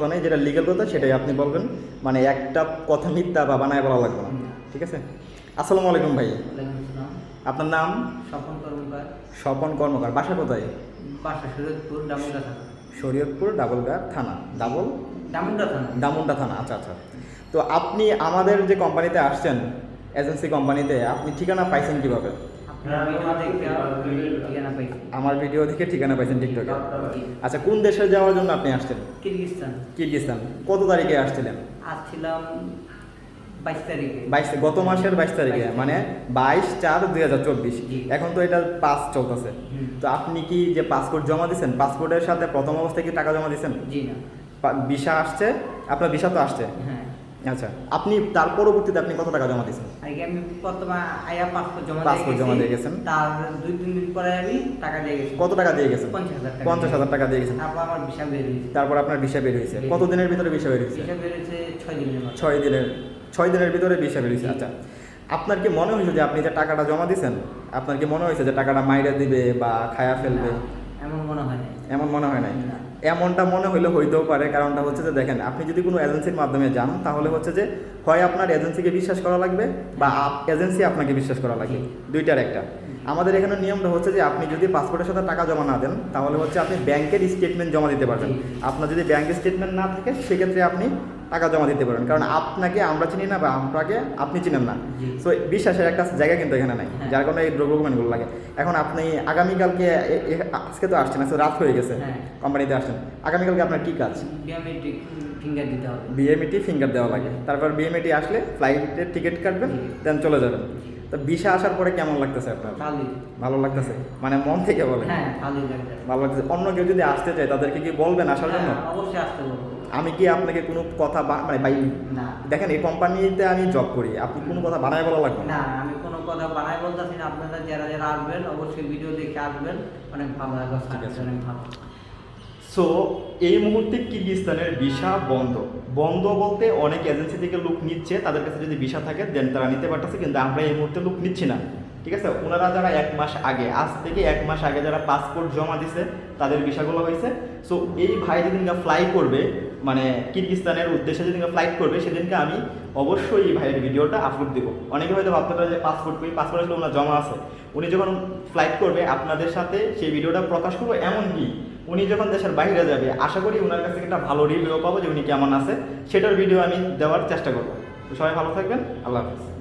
কথা নেই যেটা লিগেল কথা সেটাই আপনি বলবেন। মানে একটা কথা মিথ্যা বা বানায় বলা লাগবে না। ঠিক আছে? আসসালামু আলাইকুম ভাই। আপনার নাম? স্বপন কর্মকার। স্বপন কর্মকার। বাসা কোথায়? বাসা শরীয়তপুর ডামুন্ডা থানা। শরীয়তপুর ডাবলগাঁ থানা। ডাবল? ডামুন্ডা থানা। দামুন্ডা থানা। আচ্ছা আচ্ছা। তো আপনি আমাদের যে কোম্পানিতে আসছেন এজেন্সি কোম্পানিতে আপনি ঠিকানা পাইছেন কীভাবে? আমার ভিডিও দেখে ঠিকানা পাইছেন টিকটকে আচ্ছা কোন দেশে যাওয়ার জন্য আপনি আসছেন? কিরগিস্তান কত তারিখে আসছিলেন? আসছিলাম বাইশ তারিখে। বাইশ গত মাসের বাইশ তারিখে মানে বাইশ চার দুই হাজার চব্বিশ। এখন তো এটা পাস চলতেছে। তো আপনি কি যে পাসপোর্ট জমা দিচ্ছেন পাসপোর্টের সাথে প্রথম অবস্থায় কি টাকা জমা দিচ্ছেন জি না। ভিসা আসছে? আপনার ভিসা তো আসছে। হ্যাঁ। আচ্ছা আপনি তার পরবর্তীতে আপনি কত টাকা জমা দিয়েছেন? আগে আমি প্রথমে আয়া পাসপোর্ট জমা Passport জমা দিয়ে গেছেন। তার দুই তিন দিন পরে আমি টাকা দিয়ে গেছি। কত টাকা দিয়ে গেছেন? পঞ্চাশ হাজার টাকা। পঞ্চাশ হাজার টাকা দিয়ে গেছেন। তারপর আমার ভিসা বের হয়েছে। তারপর আপনার ভিসা বের হয়েছে। কত দিনের ভিতরে ভিসা বের হয়েছে? ভিসা বের হয়েছে ছয় দিনের ছয় দিনের ছয় দিনের ভিতরে ভিসা বের হয়েছে। আচ্ছা আপনার কি মনে হয়েছে যে আপনি যে টাকাটা জমা দিয়েছেন আপনার কি মনে হয়েছে যে টাকাটা মাইরা দিবে বা খায়া ফেলবে? এমন মনে হয় না এমন মনে হয় নাই? এমনটা মনে হইলে হইতেও পারে কারণটা হচ্ছে যে দেখেন আপনি যদি কোনো এজেন্সির মাধ্যমে যান তাহলে হচ্ছে যে হয় আপনার এজেন্সিকে বিশ্বাস করা লাগবে বা এজেন্সি আপনাকে বিশ্বাস করা লাগবে। দুইটার একটা। আমাদের এখানে নিয়মটা হচ্ছে যে আপনি যদি পাসপোর্টের সাথে টাকা জমা না দেন তাহলে হচ্ছে আপনি ব্যাংকের স্টেটমেন্ট জমা দিতে পারবেন। আপনার যদি ব্যাংকের স্টেটমেন্ট না থাকে সেক্ষেত্রে আপনি টাকা জমা দিতে পারেন কারণ আপনাকে আমরা চিনি না বা আপনাকে আপনি চিনেন না। সো বিশ্বাসের একটা জায়গা কিন্তু এখানে নাই হ্যাঁ। যার কারণে এই ডকুমেন্টগুলো লাগে। এখন আপনি আগামীকালকে আজকে তো আসছেন আজকে রাত হয়ে গেছে। হ্যাঁ। কোম্পানিতে আসছেন। আগামীকালকে আপনার কী কাজ? বিওমেট্রিক ফিঙ্গার দিতে হবে। বিএমইটি ফিঙ্গার দেওয়া লাগে। তারপর বিএমইটি আসলে ফ্লাইটের টিকিট কাটবেন দেন চলে যাবেন। তো ভিসা আসার পরে কেমন লাগতেছে আপনার? ভালো লাগতেছে? মানে মন থেকে বলেন হ্যাঁ ভালো লাগতেছে। অন্য কেউ যদি আসতে চায় তাদেরকে কি বলবেন আসার জন্য? হ্যাঁ, অবশ্যই আসতে আমি কি আপনাকে কোনো কথা মানে ভাই দেখেন এই কোম্পানিতে আমি জব করি। আপনি কোনো কথা বানায় বলা লাগবে না? আমি কোনো কথা বানাই বলতেছি না। আপনারা যারা যারা আসবেন অবশ্যই ভিডিও দেখে আসবেন। অনেক ভালো লাগবে। ঠিক আছে। অনেক ভালো। সো এই মুহূর্তে কিরগিস্তানের ভিসা বন্ধ। বন্ধ বলতে অনেক এজেন্সি থেকে লোক নিচ্ছে, তাদের কাছে যদি ভিসা থাকে দেন তারা নিতে পারতেছে, কিন্তু আমরা এই মুহূর্তে লোক নিচ্ছি না। ঠিক আছে? ওনারা যারা এক মাস আগে, আজ থেকে এক মাস আগে যারা পাসপোর্ট জমা দিছে, তাদের ভিসাগুলো হয়েছে সো এই ভাই যেদিনকে ফ্লাই করবে মানে কিরগিস্তানের উদ্দেশ্যে যেদিনকে ফ্লাইট করবে, সেদিনকে আমি অবশ্যই এই ভাইয়ের ভিডিওটা আপলোড দেবো। অনেকে হয়তো ভাবতে পারে যে পাসপোর্ট করি পাসপোর্ট আসলে ওনার জমা আছে। উনি যখন ফ্লাইট করবে, আপনাদের সাথে সেই ভিডিওটা প্রকাশ করব এমনকি উনি যখন দেশের বাইরে যাবে, আশা করি ওনার কাছ থেকে একটা ভালো রিভিউ পাবো যে উনি কেমন আছে। সেটার ভিডিও আমি দেওয়ার চেষ্টা করব। সবাই ভালো থাকবেন। আল্লাহ হাফিজ।